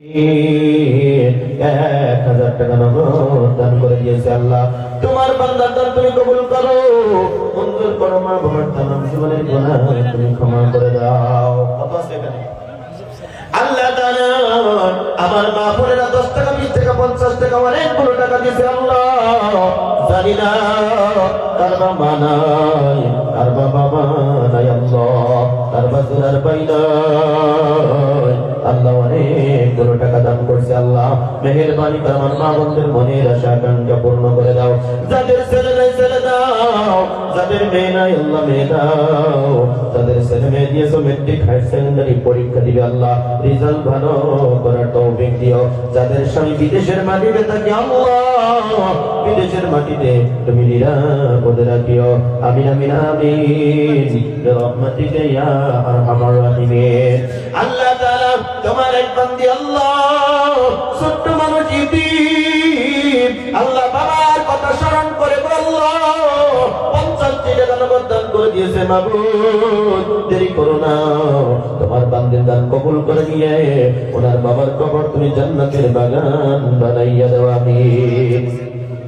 এক হাজার টাকা নগদ দান করে দিয়েছে আল্লাহ। তোমার বান্দার দান তুমি কবুল করো। মঞ্জুর করো বাবার দান জীবনের তুমি ক্ষমা করে দাও। কত এখানে। আল্লাহ আমার মা বোনেরা দশ টাকা, বিশ টাকা, পঞ্চাশ টাকা অনেকগুলো টাকা দিয়েছে আল্লাহ। জানি না তার বাবা নাই তার বাবা নাই আল্লাহ। তার বাজুরার পাই নাই। আল্লাহ অনেকগুলো টাকা দান করছে আল্লাহ। মেহেরবানি করে আমার মা বোনদের মনের আশা, আকাঙ্ক্ষা পূর্ণ করে দাও। যাদের ছেলে নাই, ছেলে দাও। যাদের মেয়ে নাই, আল্লাহ মেয়ে দাও। দিয়েছ মেট্রিক হায়ার সেকেন্ডারি পরীক্ষা দিবে আল্লাহ রেজাল্ট ভালো করার তৌফিক দিও। যাদের স্বামী বিদেশের মাটিতে থাকে, আল্লাহ, বিদেশের মাটিতে তুমি নিরাপদে রাখিও। আমিন আমিন আমিন। রহমাতিকে ইয়া আরহামার রাহিমিন। আল্লাহ তাআলা তোমার এক বান্দি, আল্লাহ, ছোট্ট দান করে দিয়েছে মাবুদ। দেরি করো না। তোমার বান্দির দান কবুল করে নিয়ে ওনার বাবার কবর তুমি জান্নাতের বাগান বানাইয়া দেওয়া আমিন।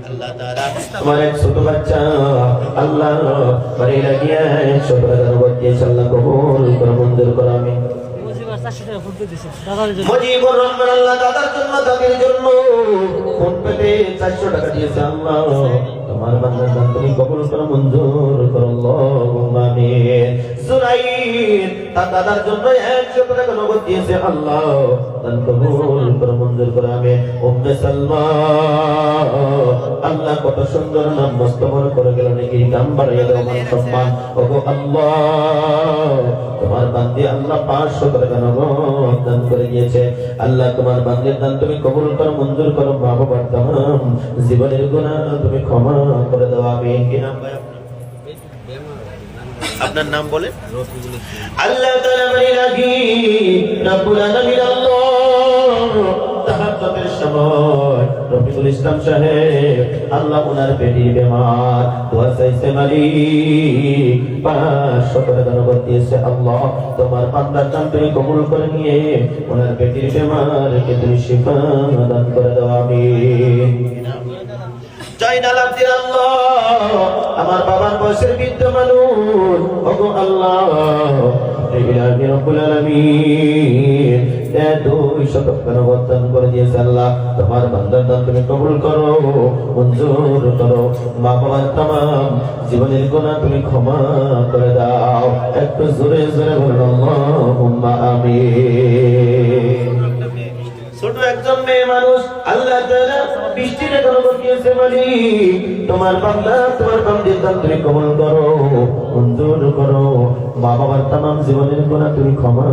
আল্লাহ তাআলা তোমার এক ছোট বাচ্চা আল্লাহ বাড়ি লাগিয়ে ছোট টাকা দিয়েছে আল্লাহ কবুল করে মঞ্জুর করো আমিন। মুজিবার চারশো টাকা ফুট দিয়েছে দাদার জন্য। মুজিবুর রহমান আল্লাহ দাদার জন্য দাদির জন্য। ফোন পেতে চারশো টাকা দিয়েছে আল্লাহ। তোমার বান্দার দান তুমি কবুল করো মঞ্জুর করো আল্লাহুম্মা আমিন। আল্লাহ। কত সুন্দর নাম করে গেল নাকি? মান সম্মান। ওগো আল্লাহ, তোমার বান্দি আল্লাহ পাঁচশো টাকা নগদ দান করে দিয়েছে। আল্লাহ, তোমার বান্দির দান তুমি কবুল করো, মঞ্জুর করো মা বাবার তাম জীবনের গুণা তুমি ক্ষমা করে দাও আমি কি নাম আপনার? নাম বলে আল্লাহ সাহেব আল্লাহ ওনার দিয়েছে তোমার তুমি কবুল করে নিয়ে ওনার পেটির বেমারকে তুমি শিফা দান করে দাও, আমিন। আল্লাহ, আমার মানুষ তোমার বান্দার দান তুমি কবুল করো, মঞ্জুর করো মা বাবার তামাম জীবনের গুনাহ তুমি ক্ষমা করে দাও। একটু জোরে জোরে আল্লাহুম্মা আমিন। ছোট একজন মেয়ে মানুষ, আল্লাহ তাআলা বৃষ্টির গণবত দিয়েছে বলি, তোমার বান্দা, তোমার বান্দির দান তুমি কবুল করো, মঞ্জুর করো। মা বাবার তামাম জীবনের গুণা তুমি ক্ষমা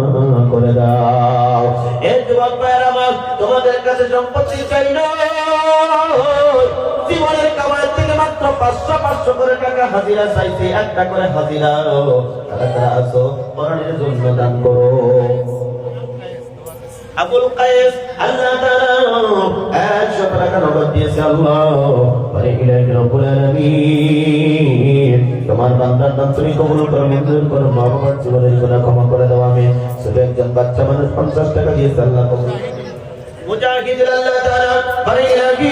করে দাও। এ যুবক ভাইয়ের আমার, তোমাদের কাছে সম্পত্তি চাই না। জীবনের কামাই থেকে মাত্র পাঁচশো পাঁচশো করে টাকা হাজিরা চাইছে, একটা করে হাজিরা। তারা তারা আসো পরাণের জন্য দান করো। আবুল কায়েস আল্লাহ তাআলা একশো টাকা নগদ দিয়েছে আল্লাহ। পরে ইলাহি রব্বুল আলামিন, তোমার বান্দার নাম তুমি কবুল করো, মঞ্জুর করো মা বাবার জীবনের গুনাহ ক্ষমা করে দাও আমি শুধু একজন বাচ্চা মানুষ পঞ্চাশ টাকা দিয়েছে আল্লাহ কবুল। মুজাহিদ আল্লাহ তাআলা পরে ইলাহি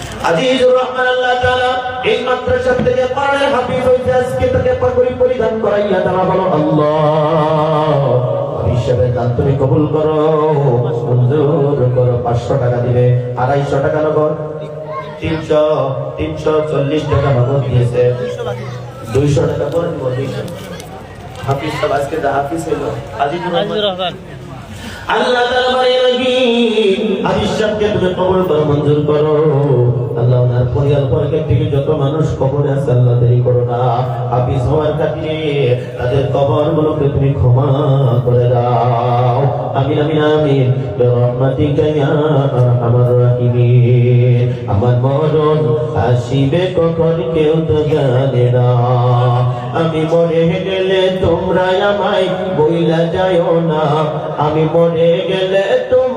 আজিজুর রহমান আল্লাহ তাআলা এই মাদ্রাসা থেকে কোরআনের হাফিজ হইতে আজকে তাকে পাগড়ি পরিধান করাইয়া দেওয়া হলো আল্লাহ, হিসাবে দান কবুল করো। মঞ্জুর করো, পাঁচশো টাকা দিবে, আড়াইশো টাকা নগদ। তিনশো তিনশো চল্লিশ টাকা নগদ দিয়েছে। দুইশো টাকা করে দিব, দুইশো। হাফিজ সাহেব, আজকে হাফিজ আল্লাহ তুমি কবুল করো মঞ্জুর করো। আল্লাহ ওনার পরিবার বর্গের থেকে যত মানুষ কবরে আছে, আল্লাহ দেরি করো না। হাফিজ হওয়ার খাতিরে তাদের কবর গুলোকে তুমি ক্ষমা করে দাও। আমিন আমিন আমিন। রহমাতিকা ইয়া আরহামার আমার মরণ আসিবে কখন, কেউ তো জানে না। আমি মরে গেলে তোমরা আমায় বইলা যাও না। আমি মরে গেলে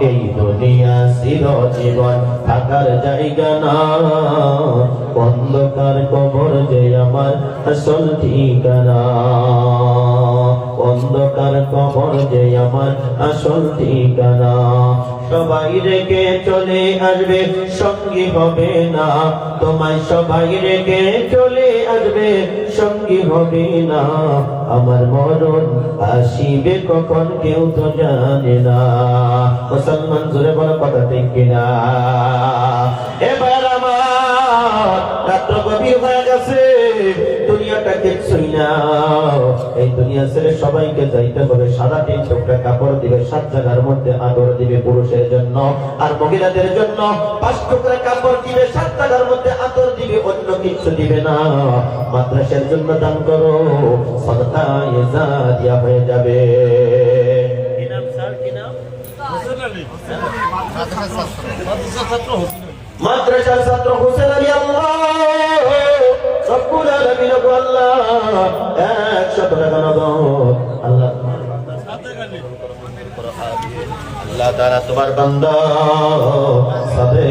এই দুনিয়া চির জীবন থাকার জায়গা না। অন্ধকার কবর যে আমার আসল ঠিকানা। অন্ধকার কবর যে আমার আসল ঠিকানা। সবাই রেখে চলে আসবে, সঙ্গী হবে না। তোমায় সবাই রেখে চলে আসবে সঙ্গী হবে না। আমার মরণ আসিবে কখন কেউ তো জানে না। মুসলমান জোরে বড় কথা ঠিক কিনা। এবার আমার রাত্র গভীর হয়ে গেছে। দুনিয়াটা কিছুই না এই দুনিয়া ছেড়ে সবাইকে যাইতে হবে। সাদা তিন টুকরা কাপড় দিবে সাত জায়গার মধ্যে আদর দিবে পুরুষের জন্য। আর মহিলাদের জন্য পাঁচ টুকরা কাপড় দিবে সাত জায়গার মধ্যে আদর দিবে অন্য কিছু দিবে না। মাদ্রাসার জন্য দান করো সদকা দিয়া হয়ে যাবে। কি নাম স্যার? কি নাম? মাদ্রাসার ছাত্র হোসেন আলী আল্লাহ। রব্বুল আলামিন গো আল্লাহ 100 টাকা নগদ আল্লাহ আল্লাহ বান্দা সাথে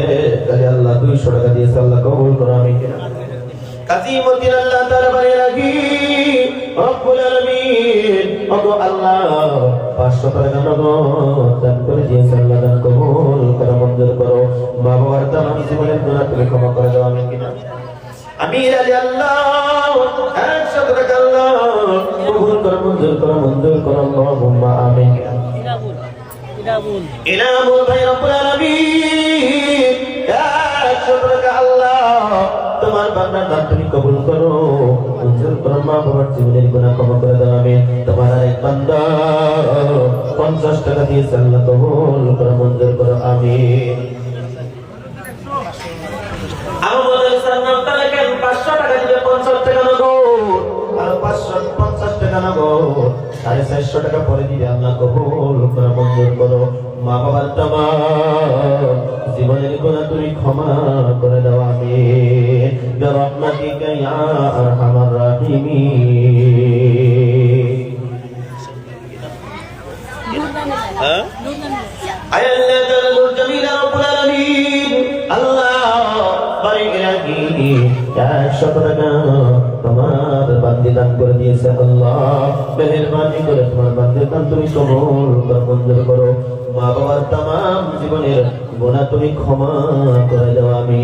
আল্লাহ 200 টাকা দিয়েছে আল্লাহ কবুল করো আমি আল্লাহ রব্বুল আলামিন। ওগো আল্লাহ 500 টাকা দান করে দিয়েছে আল্লাহ দান কবুল তুমি ক্ষমা করে দাও আমি কিনা? আমির আলী আল্লাহ একশত টাকা আল্লাহ, কবুল করো, মঞ্জুর করো মঞ্জুর করো, আল্লাহুম্মা আমিন। ইনামুল ভাই রব্বুল আলামিন একশত টাকা আল্লাহ, তোমার বান্দার দান তুমি কবুল করো, মঞ্জুর টাকা দিয়ে আল্লাহ কবুল করো, মঞ্জুর করো, আমিন। চারশো টাকা পরে দিলে আল্লাহ কবুল মঞ্জুর করো। মা বাবার তামাম জীবনের গুণা তুমি ক্ষমা দান তুমি কবুল মঞ্জুর করো। মা বাবার তামাম জীবনের গুণা তুমি ক্ষমা করে দাও আমি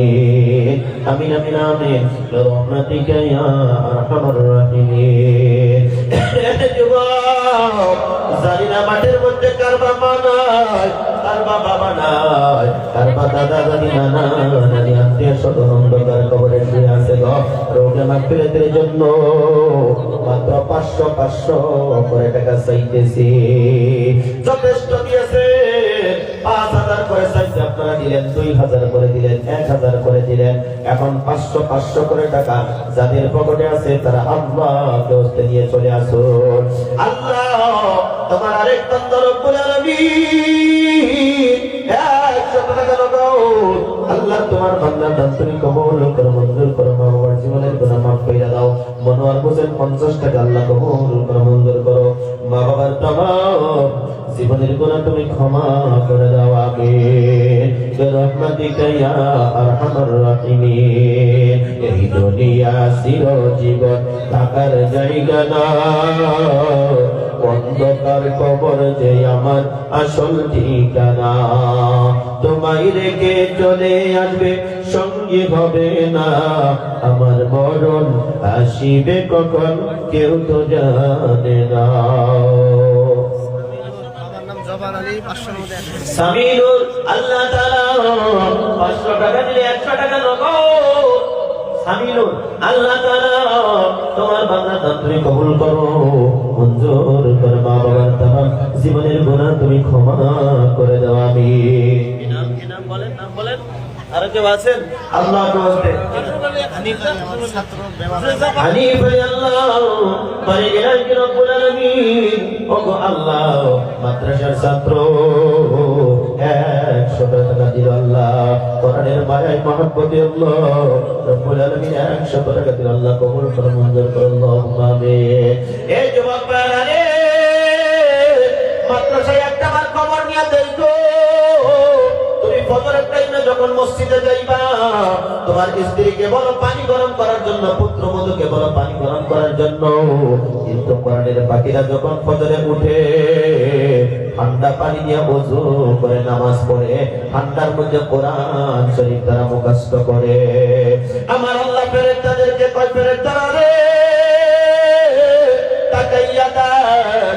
ইয়া আরহামার রাহিমিন। জানি না মাঠের মধ্যে কার বাবা নাই কার বাবা নাই কার দাদা দাদি নানা, নানি, আত্মীয় স্বজন, অন্ধকার কবরে শুয়ে আছে রোগে জন্য। মাত্র পাঁচশো পাঁচশো করে টাকা চাইতেছি। যথেষ্ট দিয়েছে। যাদের পকেটে আছে, তারা আল্লাহকে হস্তে নিয়ে চলে আসুন। আল্লাহ, তোমার আরেক লাগাও আল্লাহ, তোমার বান্দার দান তুমি কবুল করো, মঞ্জুর করো। মনোয়ার হোসেন পঞ্চাশ টাকা আল্লাহ কবুল মঞ্জুর করো। মা বাবার তামাম জীবনের গুনাহ তুমি ক্ষমা করে দাও আমিন রহমাতিকা ইয়া আরহামার রাহিমিন। এই দুনিয়া চির জীবন থাকার জায়গা না অন্ধকার কবর যে আমার আসল ঠিকানা। তোমায় রেখে চলে আসবে, সঙ্গী হবে না। আমার মরণ আসিবে কখন, কেউ তো জানে না। নাম জবান আলী পাঁচশোর মধ্যে একশো সামিনুর আল্লাহ তাআলা 500 টাকা দিলে 100 টাকা নগদ সামিলুন আল্লাহ তাআলা তোমার তুমি কবুল করো জীবনের গুনাহ তুমি ক্ষমা করে দাও, আমিন। আরও কেউ আছেন? আল্লাহ হানিফ আল্লাহ মাদ্রাসার ছাত্র। একশো টাকা দিল আল্লাহ। কোরআনের মায়ায় মহব্বতে আল্লাহ। রব্বুল আলামিন একশো টাকা দিল আল্লাহ, কবুল করে মঞ্জুর করে এই যুবক যখন মসজিদে যাইবা। তোমার স্ত্রীকে বলো পানি গরম করার জন্য, পুত্র বধূকে বলো পানি গরম করার জন্য। কিন্তু কোরআনের পাখিরা যখন ফজরে উঠে, ঠান্ডা পানি দিয়ে ওযু করে নামাজ পড়ে, ঠান্ডার মধ্যে কোরআন শরীফ তারা মুখস্থ করে। আমার আল্লাহ ফেরেশতাদেরকে কয়, ফেরেশতারা রে, তাকাইয়া দেখ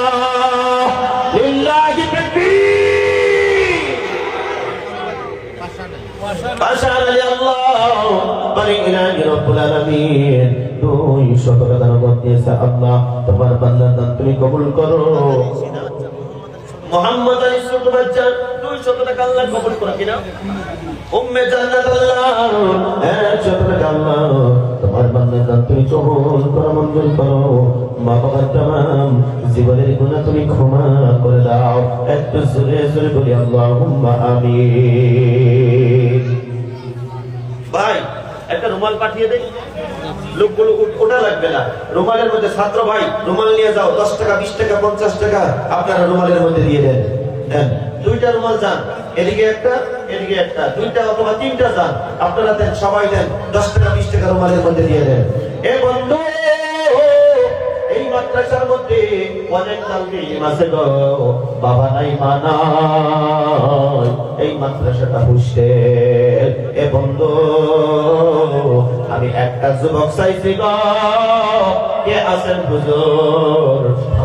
তোমার বান্দার দান তুমি কবুল করো। মোহাম্মদ আলী ছোট বাচ্চা দুই তোমার বান্দার দান তুমি কবুল করো। জীবনের তুমি ক্ষমা করে দাও। একটু বলি পঞ্চাশ টাকা, আপনারা রুমালের মধ্যে দিয়ে দেন। দেন। দুইটা রুমাল যান। এদিকে একটা এদিকে একটা। দুইটা অথবা তিনটা যান। আপনারা দেন, সবাই দেন। দশ টাকা, বিশ টাকা রুমালের মধ্যে দিয়ে দেন। এ বন্ধু মাদ্রাসার মধ্যে অনেক তালবি আছে গো। বাবা নাই, মা নাই। এই মাদ্রাসাটা হুশের এ বন্ধু, আমি একটা যুবক চাইছি গো। কে আছেন হুজুর?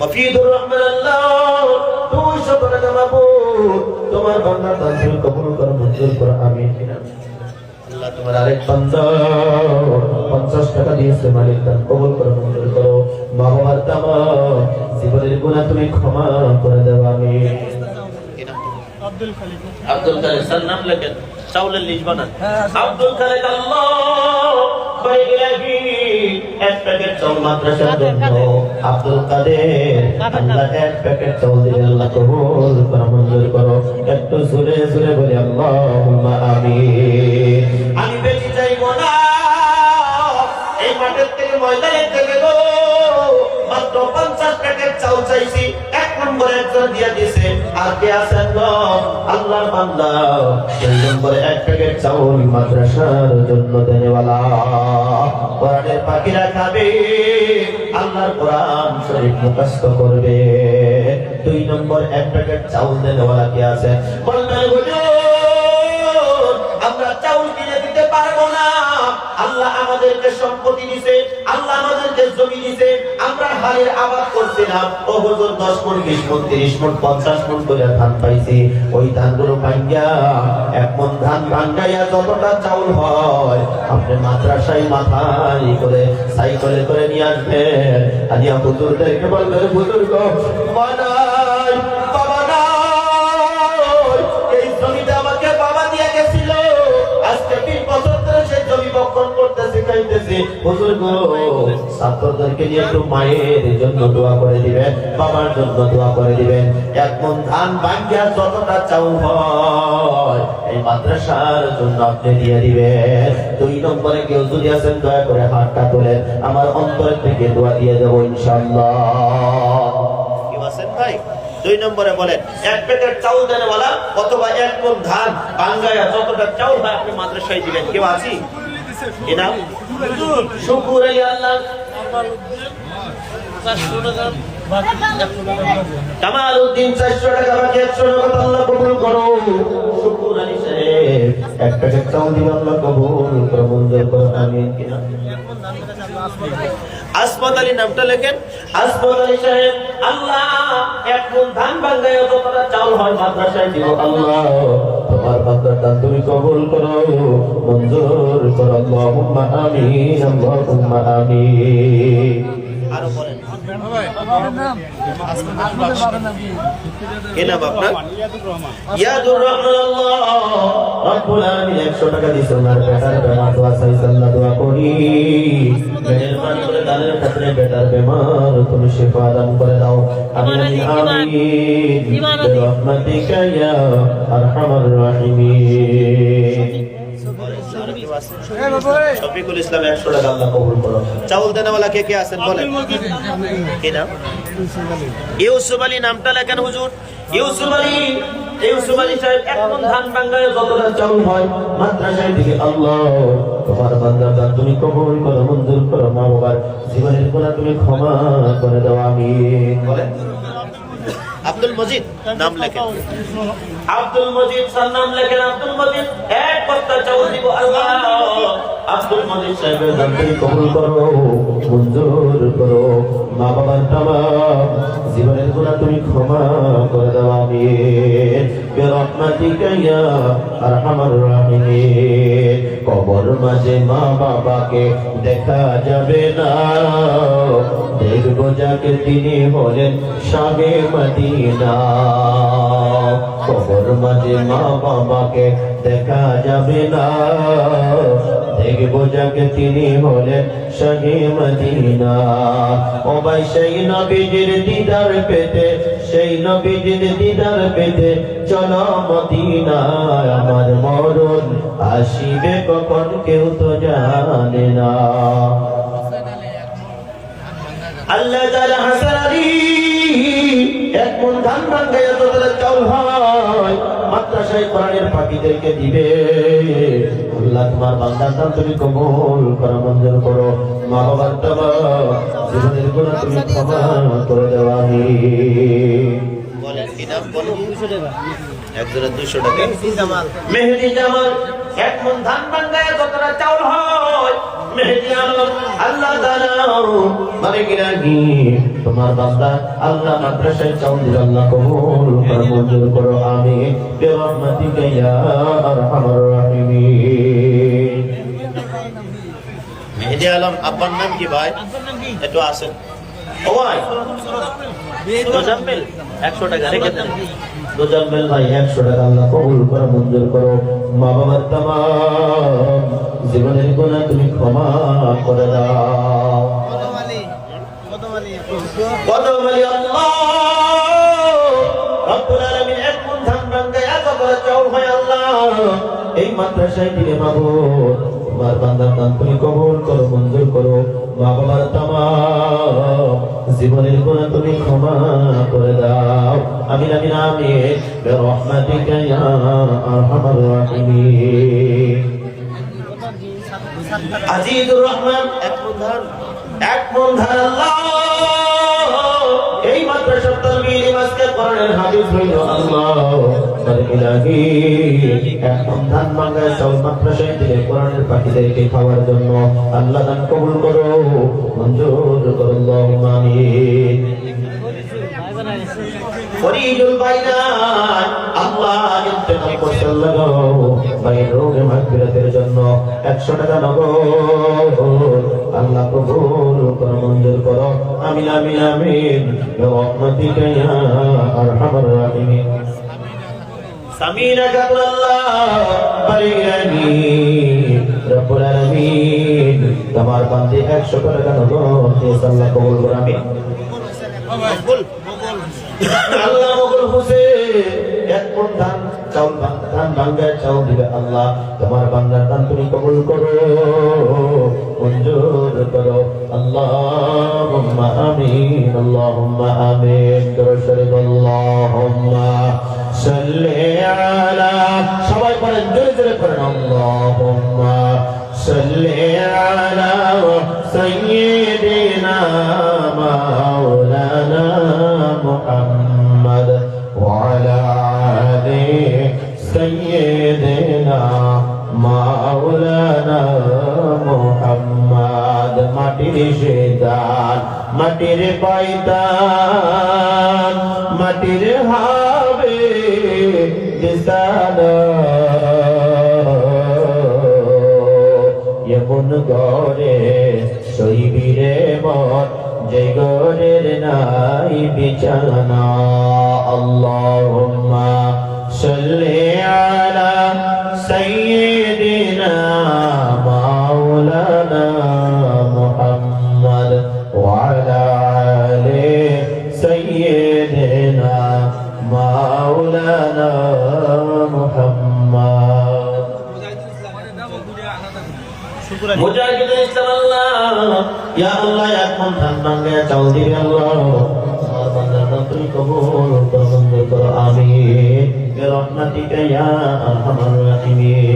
মফিদুর রহমান আল্লাহ তোমার কবুল করো মঞ্জুর করো আমিন। আল্লাহ তোমার আরেক বান্দা পঞ্চাশ টাকা দিয়েছে মালিক দান কবুল করো মঞ্জুর করো। মা বাবার দামা জীবনের গুণা তুমি ক্ষমা করে দেবো আমি আব্দুল খালিক। আব্দুল কাদের স্যার নাম লেখেন। চাউলের লিস্ট বানান। আব্দুল কাদের আল্লাহ বাইরাহি এক প্যাকেট চাউল মাদ্রাসার জন্য। আব্দুল কাদের, আল্লাহ এক প্যাকেট দিয়ে আল্লাহ কবুল করো, মঞ্জুর করো। একটু সুরে সুরে বলি, আল্লাহুম্মা আমিন। আমি বেশি চাইব না, এই মাঠের থেকে ময়দানের থেকে গো মাত্র পঞ্চাশ প্যাকেট চাল চাইছি নম্বরে একজন দিয়ে দিছে, আর কে আছেন আল্লাহর বান্দা। দুই নম্বরে এক প্যাকেট চাউল মাদ্রাসার জন্য দেনেওয়ালা। কোরআনের পাখিরা খাবে, আল্লাহর কোরআন শরীফ মুখস্থ করবে। দুই নম্বর, এক প্যাকেট চাউল দেনেওয়ালা কে আছে? বলবেন আমরা চাউল আল্লাহ আমাদেরকে সম্পত্তি দিছে, আল্লাহ আমাদেরকে জমি দিছে, আমরা হালের আবাদ করছিলাম। ও হুজুর, দশ মন বিশ মন তিরিশ মন পঞ্চাশ মন করে ধান পাইছি। ওই ধানগুলো ভাঙ্গা এক মন ধান ভাঙ্গাইয়া যতটা চাউল হয়, আপনি মাদ্রাসায় মাথায় করে সাইকেলে করে নিয়ে আসবেন। আনিয়া হুজুরদেরকে বলবেন হুজুর গো বানাই হুজুর গো ছাত্র নিয়ে একটু মায়ের জন্য দোয়া করে দিবেন বাবার জন্য দোয়া করে দিবেন এক মন ধান ভাঙ্গিয়া যতটা চাউল হয় এই মাদ্রাসার জন্য আপনি দিয়ে দিবেন দুই নম্বরে কেউ যদি আছেন দয়া করে হাতটা তোলেন আমার অন্তর থেকে দোয়া দিয়ে দেবো ইনশাল্লাহ কেউ আছেন ভাই দুই নম্বরে বলেন এক প্যাকেট চাউল দেনেওয়ালা অথবা এক মন ধান বাঙ্গায়া যতটা চাউল হয় আপনি মাদ্রাসায় দিবেন। কেউ আছি? কি নাম? শুকুর আলী আল্লাহ নামটা লেখেন। আসমাত আলী সাহেব, আল্লাহ, এক মন ধান বাঙ্গায় যতটা চাউল হয় মাদ্রাসায় দিব আল্লাহ। তোমার দান তুমি কবুল করো মঞ্জুর করো। আমিন আমিন। আরও বলেন। কি নাম আপনার? ইয়াদুর রহমান। আল্লাহ। রব্বুল আলামিন 100 টাকা দিছে ওনার বেটার বেমার দোয়া চাইছে আল্লাহ দোয়া করি। মেহেরবানি করে দানের খাতিরে বেটার বেমার তুমি শিফা দান করে দাও। আমিন। আমিন আমিন বিরহমাতিকা ইয়া আরহামার রাহিমিন। শফিকুল ইসলাম একশো টাকা আল্লাহ কবুল করো। চাউল দেনেওয়ালা কে কে আছেন বলেন? কি নাম? ইউসুফ আলী নামটা লেখেন হুজুর। ইউসুফ আলী ইউসুফ আলী সাহেব এক ধান বাঙ্গায় যতটা চাউল হয় মাদ্রাসায় দিকে আল্লাহ তোমার বান্দার দান তুমি কবুল করো মঞ্জুর করো মা বাবার। জীবনের গুণা তুমি ক্ষমা করে দাও আমি বলেন। আব্দুল মজিদ নাম লেখেন। আব্দুল মজিদ স্যার নাম লেখেন, আব্দুল মজিদ। এক বস্তা চাউল দিব আল্লাহ। আব্দুল মজিদ সাহেবের দান কবুল করো, মঞ্জুর করো। মা বাবার তামাম জীবনের গুণা তুমি ক্ষমা করে দাও আমি কবর মাঝে মা বাবাকে দেখা যাবে না। দেখব যাকে তিনি হলেন সাগে মদিনা। কবর মাঝে মা বাবাকে দেখা যাবে না। দেখব যাকে তিনি হলেন সাগে মদিনা। ও ভাই, সেই নবীজির দিদার পেতে সেই নবীজির দিদার পেতে চলো মদিনা আমার মরণ আসিবে কখন কেউ তো জানে না। আল্লাহ তাআলা হাসান এক মন ধান ভাঙ্গে যতটা চাউল হয়। মাদ্রাসায় কোরআনের পাখিদেরকে দিবে। আল্লাহ তোমার বান্দার দান তুমি কবুল করো মঞ্জুর করো। মা বাবার তবা জীবনের গুণা তুমি ক্ষমা করে দেওয়া বলেন কি নাম? বলেন। একজনের দুইশো টাকা। মেহেদি জামাল এক মন ধান বাঙ্গায় যতটা চাউল হয় মেহেদি আলম আল্লাহ মানে কিনা কি তোমার বান্দা আল্লাহ মাদ্রাসায় চাউল আল্লাহ কবুল করো মঞ্জুর করো আমি বিরহমাতিকা ইয়া আরহামার রাহিমিন। মেহেদি আলম আব্বার নাম কি ভাই একটু আসেন ও ভাই টাকা রেখে দেন। মোজাম্মেল ভাই একশো টাকা আল্লাহ কবুল করো, মঞ্জুর করো। মা বাবার তামাম, জীবনের গুণা তুমি ক্ষমা করে দাও। এই মাদ্রাসায় দিলে মাবুদ তোমার বান্দার দান তুমি কবুল করো, মঞ্জুর করো। মা বাবার তামাম, জীবনের তুমি ক্ষমা করে দাও। আমিন আমিন আমিন বিরহমাতিকা ইয়া আরহামার আজিজুর রহমান এক মন এক মন আল্লাহ এই মাদ্রাসার তালবীর মাসকে কোরআনের হাদিস হইল আল্লাহ ইলাহি এক মন মাঙ্গায় সব মাদ্রাসায় দিলে কোরআনের পাখিদেরকে খাওয়ার জন্য আল্লাহ দান কবুল করো, মঞ্জুর করো, আল্লাহুম্মা আমিন। ফরিদুল বাইনান আল্লাহ ইন্তেকাল করতে ভাই রোগে মাগফিরাতের জন্য 100 টাকা নগদ আল্লাহ কবুল করো, মঞ্জুর করো। আমিন আমিন আমিন। বিরহমাতিকা ইয়া টাকা নগদ আল্লাহ কবুল। আল্লাহ মকবুল হোসেন। এক মন ধান চাউল ধান ভাঙ্গায় চাউল দিবে আল্লাহ। তোমার বান্দার দান তুমি কবুল করো। মঞ্জুর করো। আল্লাহুম্মা আমিন, আল্লাহুম্মা সবাই সাইয়্যিদিনা সেদান মাটির পাইতান মাটির হাবে এমন গরে শৈবীরে মত যে গরের নাই বিছানা। আল্লাহুম্মা ভাঙ্গে চাউল দিবে আল্লাহ আমার। আমিন বিরহমাতিকা ইয়া